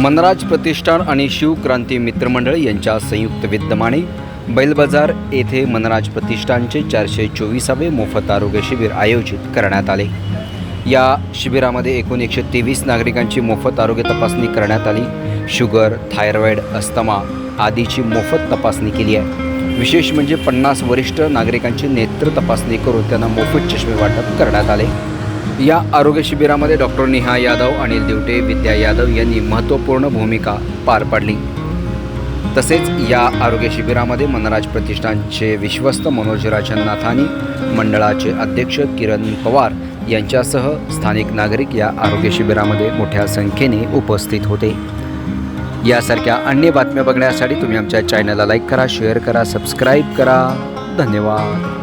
मनराज प्रतिष्ठान आणि शिवक्रांती मित्रमंडळ यांच्या संयुक्त विद्यमाने बैलबाजार येथे मनराज प्रतिष्ठानचे चारशे चोवीसावे मोफत आरोग्य शिबिर आयोजित करण्यात आले. या शिबिरामध्ये एकूण एकशे तेवीस नागरिकांची मोफत आरोग्य तपासणी करण्यात आली. शुगर थायरॉईड अस्थमा आदीची मोफत तपासणी केली आहे. विशेष म्हणजे पन्नास वरिष्ठ नागरिकांची नेत्र तपासणी करून त्यांना मोफत चष्मे वाटप करण्यात आले. या आरोग्य शिबिरामध्ये डॉक्टर नेहा यादव अनिल दिवटे विद्या यादव यांनी महत्त्वपूर्ण भूमिका पार पाडली. तसेच या आरोग्य शिबिरामध्ये मनराज प्रतिष्ठानचे विश्वस्त मनोज नाथानी मंडळाचे अध्यक्ष किरण पवार यांच्यासह स्थानिक नागरिक या आरोग्य शिबिरामध्ये मोठ्या संख्येने उपस्थित होते. यासारख्या अन्य बातम्या बघण्यासाठी तुम्ही आमच्या चॅनलला लाईक करा शेअर करा सबस्क्राईब करा. धन्यवाद.